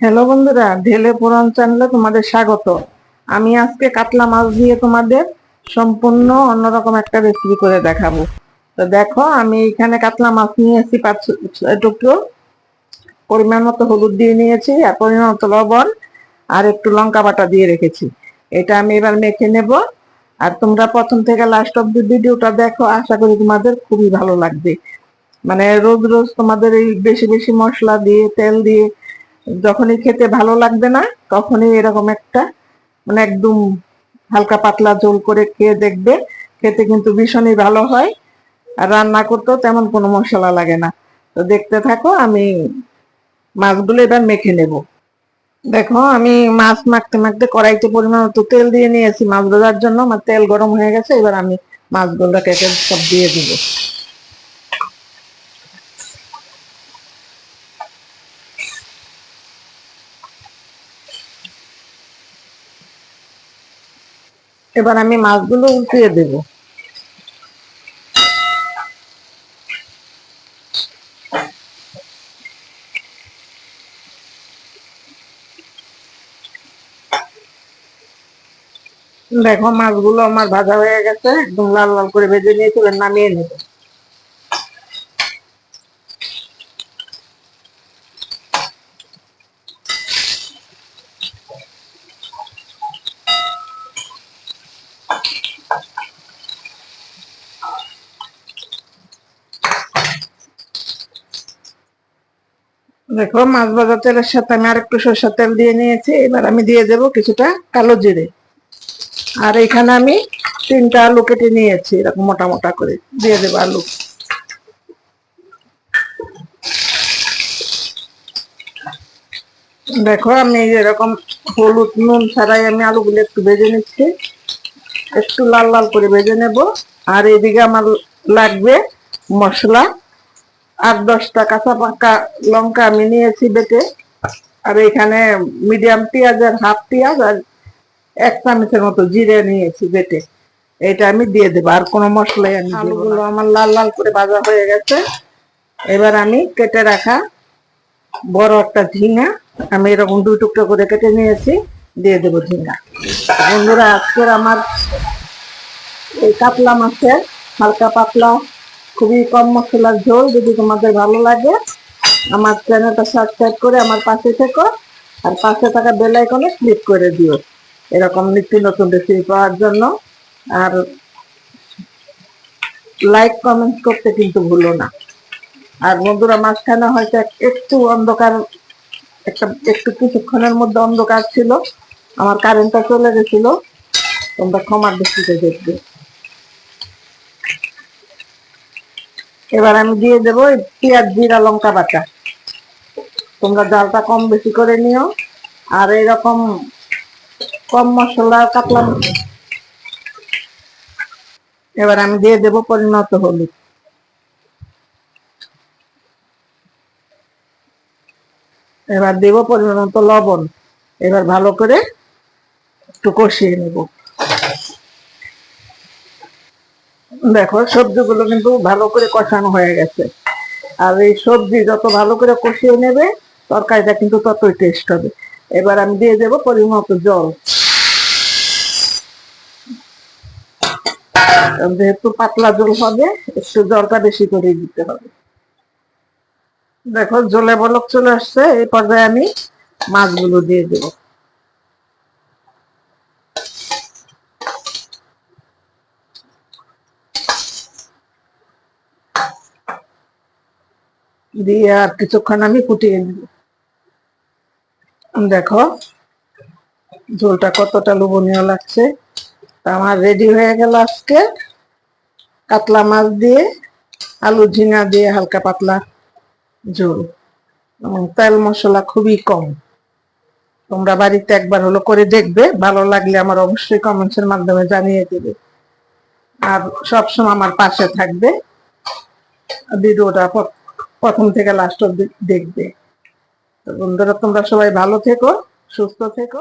Hello বন্ধুরা, ঢেলে পুরান চ্যানেলে তোমাদের স্বাগত। আমি আজকে কাতলা মাছ দিয়ে তোমাদের সম্পূর্ণ অন্যরকম একটা রেসিপি করে দেখাবো। তো দেখো, আমি এখানে কাতলা মাছ নিয়েছি পাঁচ টুকরো। পরিমাণ মতো হলুদ দিয়ে নিয়েছি, আর পরিমাণ মতো লবণ, আর একটু লঙ্কা বাটা দিয়ে রেখেছি। এটা আমি এবার মেখে নেব। আর তোমরা প্রথম থেকে লাস্ট অব্দি ভিডিওটা দেখো, আশা করি তোমাদের খুবই ভালো লাগবে। মানে রোজ রোজ তোমাদের এই বেশি বেশি মশলা দিয়ে, তেল দিয়ে যখনই খেতে ভালো লাগবে না, তখনই এরকম একটা মানে একদম হালকা পাতলা ঝোল করে খেয়ে দেখবে। খেতে কিন্তু ভীষণই ভালো হয়। আর রান্না করতেও তেমন কোনো মশলা লাগে না। তো দেখতে থাকো, আমি মাছগুলো এবার মেখে নেব। দেখো, আমি মাছ মাখতে মাখতে কড়াইতে পরিমাণ মতো তেল দিয়ে নিয়েছি। মাছ ভাজার জন্য আমার তেল গরম হয়ে গেছে, এবার আমি মাছগুলো কেটে সব দিয়ে দিব। এবার আমি মাছগুলো উল্টিয়ে দেব। দেখো মাছগুলো আমার ভাজা হয়ে গেছে, একদম লাল লাল করে ভেজে নিয়ে চলে নামিয়ে নেব। দেখো, মাছ ভাজা তেলের সাথে আমি আর একটু সরষের তেল দিয়ে নিয়েছি, এবার আমি দিয়ে দেব কিছুটা কালো জিরে। আর এখানে আমি তিনটা আলু কেটে নিয়েছি, এরকম মোটা মোটা করে। দিয়ে দেবো আলু। দেখো, আমি এরকম হলুদ, নুন ছাড়াই আমি আলুগুলো একটু ভেজে নিচ্ছি। একটু লাল লাল করে ভেজে নেব। আর এদিকে আমার লাগবে মশলা। আট, দশটা কাঁচা পাকা লঙ্কা আমি নিয়েছি বেটে। আর এখানে মিডিয়াম পেঁয়াজের হাফ পেঁয়াজ আর এক চামচের মতো জিরে নিয়েছি বেটে। এটা আমি দিয়ে দেবো, আর কোনো মশলাই আমি আলুগুলো আমার লাল লাল করে ভাজা হয়ে গেছে। এবার আমি কেটে রাখা বড় একটা ঝিঙা, আমি এরকম দুই টুকরো করে কেটে নিয়েছি, দিয়ে দেবো ঝিঙা। বন্ধুরা, আজকের আমার এই কাতলা মাছের হালকা পাতলা খুবই কম মশলার ঝোল, যদি তোমাদের ভালো লাগে, আমার চ্যানেলটা সাবস্ক্রাইব করে আমার পাশে থেকো, আর পাশে থাকা বেল আইকনে ক্লিক করে দিও। এরকম নিত্য নতুন রেসিপি পাওয়ার জন্য। আর লাইক কমেন্ট করতে কিন্তু ভুলো না। আর বন্ধুরা, মাঝখানে হয়তো একটু অন্ধকার, একটা, একটু কিছুক্ষণের মধ্যে অন্ধকার ছিল। আমার কারেন্টটা চলে গেছিল। তোমরা ক্ষমার দৃষ্টিতে দেখবে। এবার আমি দিয়ে দেবো পেঁয়াজ, জিরা, লঙ্কা বাটা। তোমরা জালটা কম বেশি করে নিও। আর এরকম কম মশলা, কাতলা এবার আমি দিয়ে দেবো পরিণত হলুদ। এবার দেবো পরিমাণ লবণ। এবার ভালো করে একটু কষিয়ে নেব। দেখো, সবজিগুলো কিন্তু ভালো করে কষানো হয়ে গেছে। আর এই সবজি যত ভালো করে কষিয়ে নেবে, তরকারিটা কিন্তু ততই টেস্ট হবে। এবার আমি দিয়ে দেবো পরিমাণ মতো জল। যেহেতু পাতলা জল হবে, একটু জলটা বেশি করে দিতে হবে। দেখো, জলে বলক চলে আসছে এই পর্যায়ে আমি মাছগুলো দিয়ে দেব। দিয়ে আর কিছুক্ষণ আমি ফুটিয়ে নেব। দেখো, ঝোলটা কতটা লোভনীয় লাগছে। আমার রেডি হয়ে গেল আজকে। কাতলা মাছ দিয়ে, আলু ঝিঙা দিয়ে হালকা পাতলা ঝোল। তেল মশলা খুবই কম। তোমরা বাড়িতে একবার হলো করে দেখবে। ভালো লাগলে আমার অবশ্যই কমেন্টসের মাধ্যমে জানিয়ে দেবে। আর সবসময় আমার পাশে থাকবে। ভিডিওটা প্রথম থেকে লাস্ট অব্দি দেখবে। তো বন্ধুরা তোমরা সবাই ভালো থেকো সুস্থ থেকো।